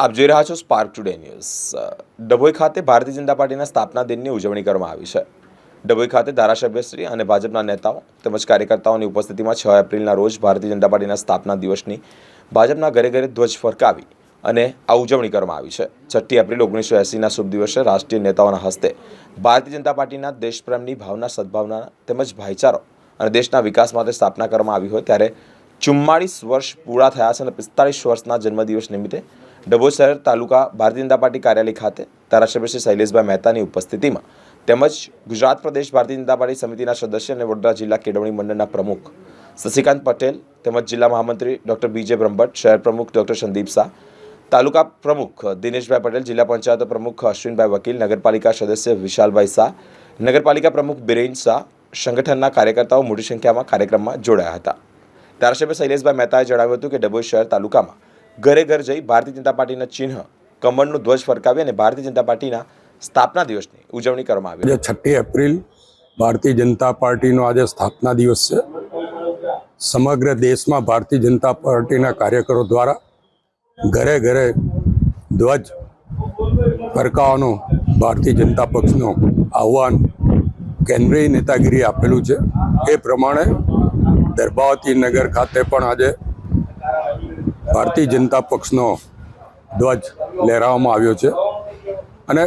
આપ જોઈ રહ્યા છો સ્પાર્ક ટુડે ન્યૂઝ ડભોઈ ખાતે ભારતીય જનતા પાર્ટીના સ્થાપના દિનની ઉજવણી કરવામાં આવી છે. ડભોઈ ખાતે ધારાસભ્યશ્રી અને ભાજપના નેતાઓ તેમજ કાર્યકર્તાઓની ઉપસ્થિતિમાં છ એપ્રિલના રોજ ભારતીય જનતા પાર્ટીના સ્થાપના દિવસની ભાજપના ઘરે ઘરે ધ્વજ ફરકાવી અને આ ઉજવણી કરવામાં આવી છે. છઠ્ઠી એપ્રિલ ઓગણીસો એંસીના શુભ દિવસે રાષ્ટ્રીય નેતાઓના હસ્તે ભારતીય જનતા પાર્ટીના દેશપ્રેમની ભાવના સદભાવના તેમજ ભાઈચારો અને દેશના વિકાસ માટે સ્થાપના કરવામાં આવી હોય ત્યારે ચુમ્માળીસ વર્ષ પૂરા થયા છે અને પિસ્તાળીસ વર્ષના જન્મદિવસ નિમિત્તે ડભોઈ શહેર તાલુકા ભારતીય જનતા પાર્ટી કાર્યાલય ખાતે ધારાસભ્ય શ્રી શૈલેષભાઈ મહેતાની ઉપસ્થિતિમાં તેમજ ગુજરાત પ્રદેશ ભારતીય જનતા પાર્ટી સમિતિના સદસ્ય અને વડોદરા જિલ્લા કેળવણી મંડળના પ્રમુખ શશિકાંત પટેલ તેમજ જિલ્લા મહામંત્રી ડૉક્ટર બીજે બ્રહ્મભટ્ટ, શહેર પ્રમુખ ડૉક્ટર સંદીપ શાહ, તાલુકા પ્રમુખ દિનેશભાઈ પટેલ, જિલ્લા પંચાયત પ્રમુખ અશ્વિનભાઈ વકીલ, નગરપાલિકા સદસ્ય વિશાલભાઈ શાહ, નગરપાલિકા પ્રમુખ બિરેન શાહ, સંગઠનના કાર્યકર્તાઓ મોટી સંખ્યામાં કાર્યક્રમમાં જોડાયા હતા. ધારાસભ્ય શૈલેષભાઈ મહેતાએ જણાવ્યું હતું કે ડભોઈ શહેર તાલુકામાં ઘરે ઘર જઈ ભારતીય જનતા પાર્ટીના ચિહ્ન કમળનું ધ્વજ ફરકાવી અને ભારતીય જનતા પાર્ટીના સ્થાપના દિવસની ઉજવણી કરવામાં આવી છઠ્ઠી એપ્રિલ ભારતીય જનતા પાર્ટીનો આજે સ્થાપના દિવસ છે. સમગ્ર દેશમાં ભારતીય જનતા પાર્ટીના કાર્યકરો દ્વારા ઘરે ઘરે ધ્વજ ફરકાવવાનો ભારતીય જનતા પક્ષનું આહવાન કેન્દ્રીય નેતાગીરી આપેલું છે. એ પ્રમાણે દર્ભાવતી નગર ખાતે પણ આજે ભારતીય જનતા પક્ષનો ધ્વજ લહેરાવવામાં આવ્યો છે. અને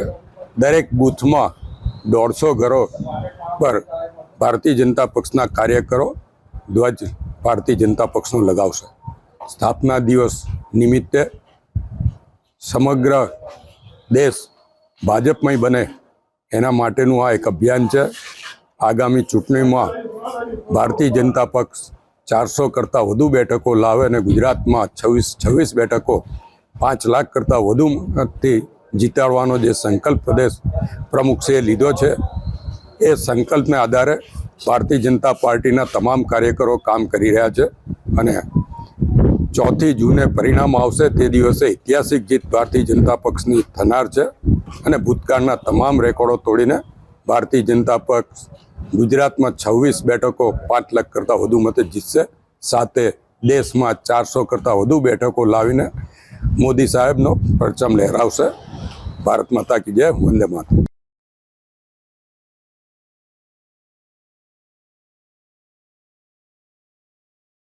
દરેક બૂથમાં દોઢસો ઘરો પર ભારતીય જનતા પક્ષના કાર્યકરો ધ્વજ ભારતીય જનતા પક્ષનો લગાવશે. સ્થાપના દિવસ નિમિત્તે સમગ્ર દેશ ભાજપમય બને એના માટેનું આ એક અભિયાન છે. આગામી ચૂંટણીમાં ભારતીય જનતા પક્ષ ચારસો કરતાં વધુ બેઠકો લાવે અને ગુજરાતમાં છવ્વીસ છવ્વીસ બેઠકો પાંચ લાખ કરતાં વધુ મતથી જીતાડવાનો જે સંકલ્પ પ્રદેશ પ્રમુખ છે એ લીધો છે. એ સંકલ્પને આધારે ભારતીય જનતા પાર્ટીના તમામ કાર્યકરો કામ કરી રહ્યા છે અને ચોથી જૂને પરિણામ આવશે તે દિવસે ઐતિહાસિક જીત ભારતીય જનતા પક્ષની થનાર છે અને ભૂતકાળના તમામ રેકોર્ડો તોડીને ભારતીય જનતા પક્ષ ગુજરાતમાં છવ્વીસ બેઠકો પાંચ લાખ કરતાં વધુ મતે જીતશે. સાથે દેશમાં ચારસો કરતાં વધુ બેઠકો લાવીને મોદી સાહેબનો પરચમ લહેરાવશે. ભારત માતા કી જય, વંદે માતા